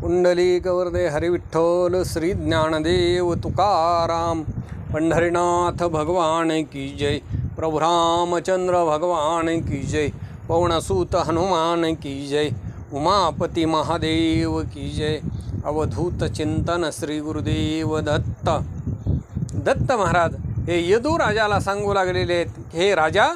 पुंडलिकवरदे हरिविठ्ठल श्री ज्ञानदेव तुकाराम पंढरीनाथ भगवान की जय प्रभु रामचंद्र भगवान की जय पवनसूत हनुमान की जय उमापती महादेव की जय अवधूत चिंतन श्री गुरुदेव दत्त। दत्त महाराज हे यदू राजाला सांगू लागलेले आहेत हे राजा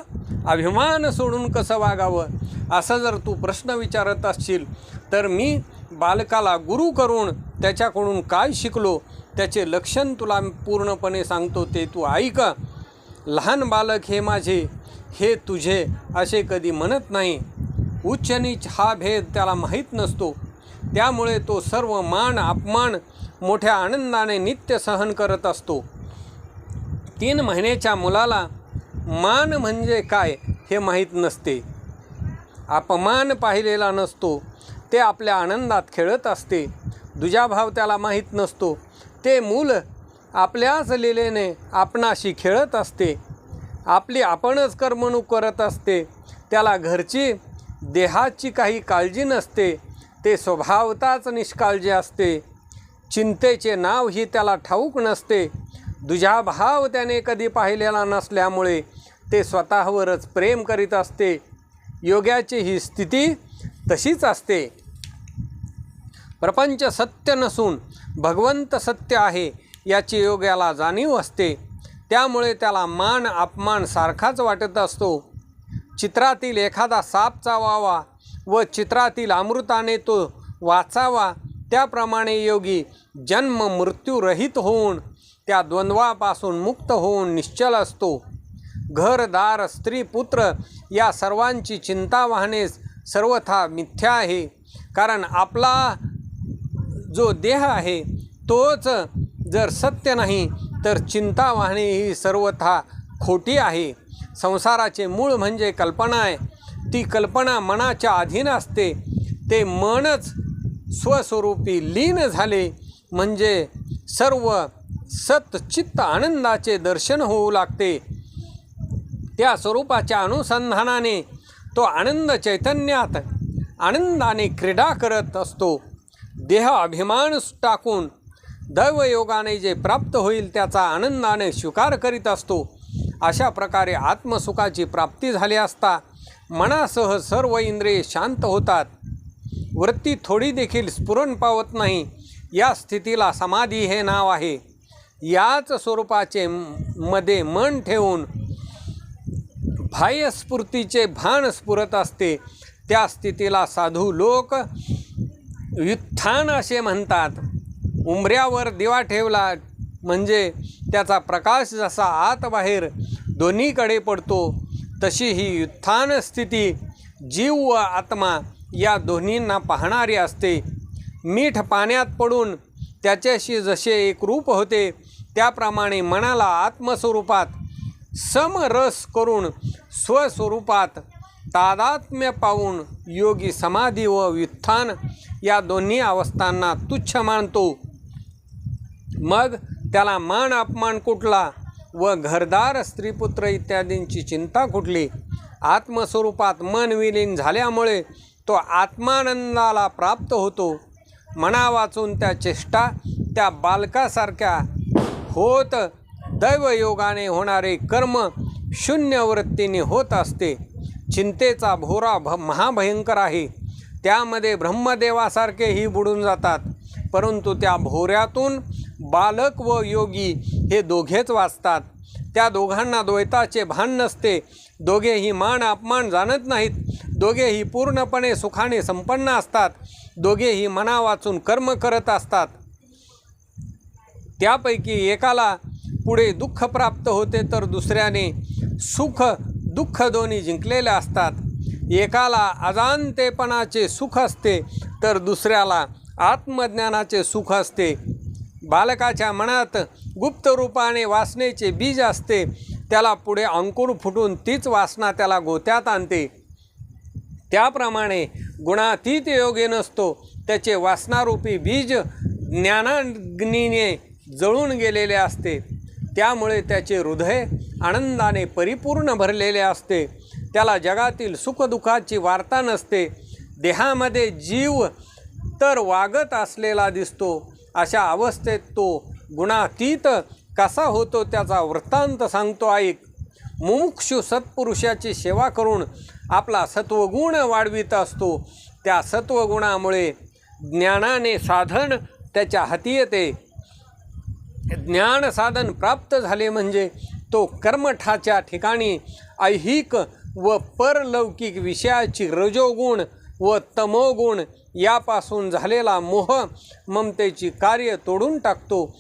अभिमान सोडून कसं वागावं? असं जर तू प्रश्न विचारत असशील तर मी बालकाला गुरु करून त्याच्याकडून काय शिकलो त्याचे लक्षण तुला पूर्णपणे सांगतो ते तू ऐक. लहान बालक हे माझे हे तुझे असे कधी म्हणत नाही. उच्च नीच हा भेद त्याला माहीत नसतो. त्यामुळे तो सर्व मान अपमान मोठ्या आनंदाने नित्य सहन करत असतो. तीन महिन्याच्या मुलाला मान म्हणजे काय हे माहीत नसते. अपमान पाहिलेला नसतो. ते आपल्या आनंदात खेळत असते. दुजाभाव त्याला माहीत नसतो. ते मूल आपल्याच लिलेने आपणाशी खेळत असते. आपली आपणच करमणूक करत असते. त्याला घरची देहाची काही काळजी नसते. ते स्वभावताच निष्काळजी असते. चिंतेचे नाव ही त्याला ठाऊक नसते. दुजाभाव त्याने कधी पाहिलेला नसल्यामुळे ते स्वतःवरच प्रेम करीत असते. योग्याची ही स्थिती तशीच असते. प्रपंच सत्य नसून भगवंत सत्य आहे याची योग्याला जाणीव असते. त्यामुळे त्याला मान अपमान सारखाच वाटत असतो. चित्रातील एखादा साप चावावा व चित्रातील अमृताने तो वाचावा त्याप्रमाणे योगी जन्म मृत्यूरहित होऊन त्या द्वंद्वापासून मुक्त होऊन निश्चल असतो. घरदार स्त्री पुत्र या सर्वांची चिंता वाहनेस सर्वथा मिथ्या आहे. कारण आपला जो देह आहे तोच जर सत्य नाही तर चिंता वाहणे ही सर्वथा खोटी आहे. संसाराचे मूळ म्हणजे कल्पना आहे. ती कल्पना मनाच्या अधीन असते. ते मनच स्वस्वरूपी लीन झाले. म्हणजे सर्व सतचित्त आनंदाचे दर्शन होऊ लागते. त्या स्वरूपाच्या अनुसंधानाने तो आनंद चैतन्यात आनंदाने क्रीडा करत असतो. देह अभिमान टाकून दैवयोगाने जे प्राप्त होईल त्याचा आनंदाने स्वीकार करीत असतो. अशा प्रकारे आत्मसुखाची प्राप्ती झाली असता मनासह सर्व इंद्रिये शांत होतात. वृत्ती थोडी देखील स्फुरण पावत नाही या स्थितीला समाधी हे नाव आहे. याच स्वरूपाचे मध्ये मन ठेवून बाह्यस्फूर्तीचे भान स्फुरत असते. त्या स्थितीला साधू लोक व्युत्थान असे म्हणतात. उंबऱ्यावर दिवा ठेवला म्हणजे त्याचा प्रकाश जसा आत बाहेर दोन्हीकडे पडतो तशी ही व्युत्थान स्थिती जीव व आत्मा या दोन्हींना पाहणारी असते. मीठ पाण्यात पडून त्याच्याशी जसे एक रूप होते त्याप्रमाणे मनाला आत्मस्वरूपात समरस करून स्वस्वरूपात तादात्म्य पाहून योगी समाधी व व्युत्थान या दोन्ही अवस्थांना तुच्छ मानतो. मग त्याला मान अपमान कुठला व घरदार स्त्रीपुत्र इत्यादींची चिंता कुठली? आत्मस्वरूपात मन विलीन झाल्यामुळे तो आत्मानंदाला प्राप्त होतो. मना वाचून त्या चेष्टा त्या बालकासारख्या होत दैवयोगाने होणारे कर्म शून्य वृत्तीने होत असते. चिंतेचा भोरा भ महाभयंकर आहे. त्यामध्ये ब्रह्मदेवासारखेही बुडून जातात. परंतु त्या भोऱ्यातून बालक व योगी हे दोघेच वाचतात. त्या दोघांना द्वैताचे भान नसते. दोघेही मान अपमान जाणत नाहीत. दोघेही पूर्णपणे सुखाने संपन्न असतात. दोघेही मना वाचून कर्म करत असतात. त्यापैकी एकाला पुढे दुःख प्राप्त होते तर दुसऱ्याने सुख दुःख दोन्ही जिंकलेले असतात. एकाला अजाणतेपणाचे सुख असते तर दुसऱ्याला आत्मज्ञानाचे सुख असते. बालकाच्या मनात गुप्त रूपाने वासनेचे बीज असते त्याला पुढे अंकुर फुटून तीच वासना त्याला गोत्यात आणते. त्याप्रमाणे गुणातीत योगे नसतो त्याचे वासनारूपी बीज ज्ञानाग्नीने जळून गेलेले असते. त्यामुळे त्याचे हृदय आनंदाने परिपूर्ण भरलेले असते. त्याला जगातील सुखदुःखाची वार्ता नसते. देहामध्ये जीव तर वागत असलेला दिसतो. अशा अवस्थेत तो गुणातीत कसा होतो त्याचा वृत्तांत सांगतो ऐक. मुमुक्षु सत्पुरुषाची सेवा करून आपला सत्वगुण वाढवित असतो. त्या सत्वगुणामुळे ज्ञानाने साधन त्याच्या हाती येते. ज्ञान साधन प्राप्त झाले म्हणजे तो कर्मठाच्या ठिकाणी ऐहिक व परलौकिक विषयाची रजोगुण व तमोगुण यापासून झालेला मोह ममतेची कार्य तोडून टाकतो.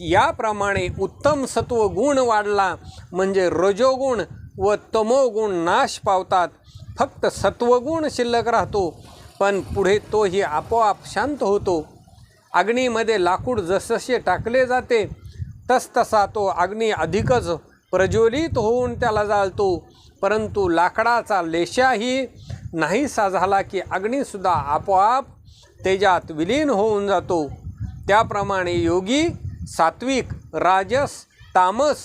याप्रमाणे उत्तम सत्व गुण वाढला म्हणजे रजोगुण व तमोगुण नाश पावतात. फक्त सत्वगुण शिल्लक राहतो पण पुढे तोही आपोआप शांत होतो. अग्नीमध्ये लाकूड जसजसे टाकले जाते तसतसा तो अग्नी अधिकच प्रज्वलित होऊन त्याला जाळतो. परंतु लाकडाचा लेशाही नाहीसा झाला की अग्नीसुद्धा आपोआप तेजात विलीन होऊन जातो. त्याप्रमाणे योगी सात्विक राजस तामस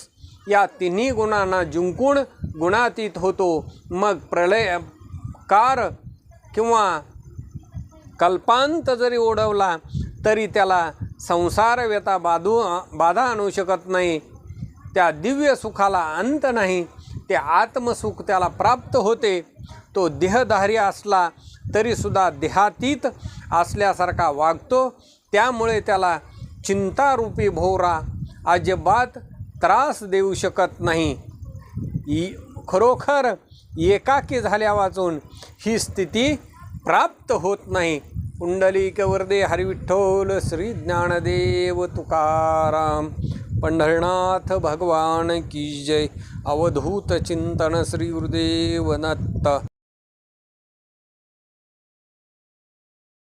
या तिन्ही गुणांना जिंकून गुणातीत होतो. मग प्रलय कार किंवा कल्पांत जरी ओढवला तरी त्याला संसार व्यथा बाधू बाधा आणू शकत नाही. त्या दिव्य सुखाला अंत नाही ते आत्मसुख त्याला प्राप्त होते. तो देहधारी असला तरीसुद्धा देहातीत असल्यासारखा वागतो. त्यामुळे त्याला चिंतारूपी भोवरा अजिबात त्रास देऊ शकत नाही. खरोखर एकाकी झाल्या वाचून ही स्थिती प्राप्त होत नाही. पुंडलिक वरदे हरिविठ्ठल श्री ज्ञानदेव तुकाराम। पंढरनाथ भगवान की जय। अवधूत चिंतन श्री गुरुदेव दत्त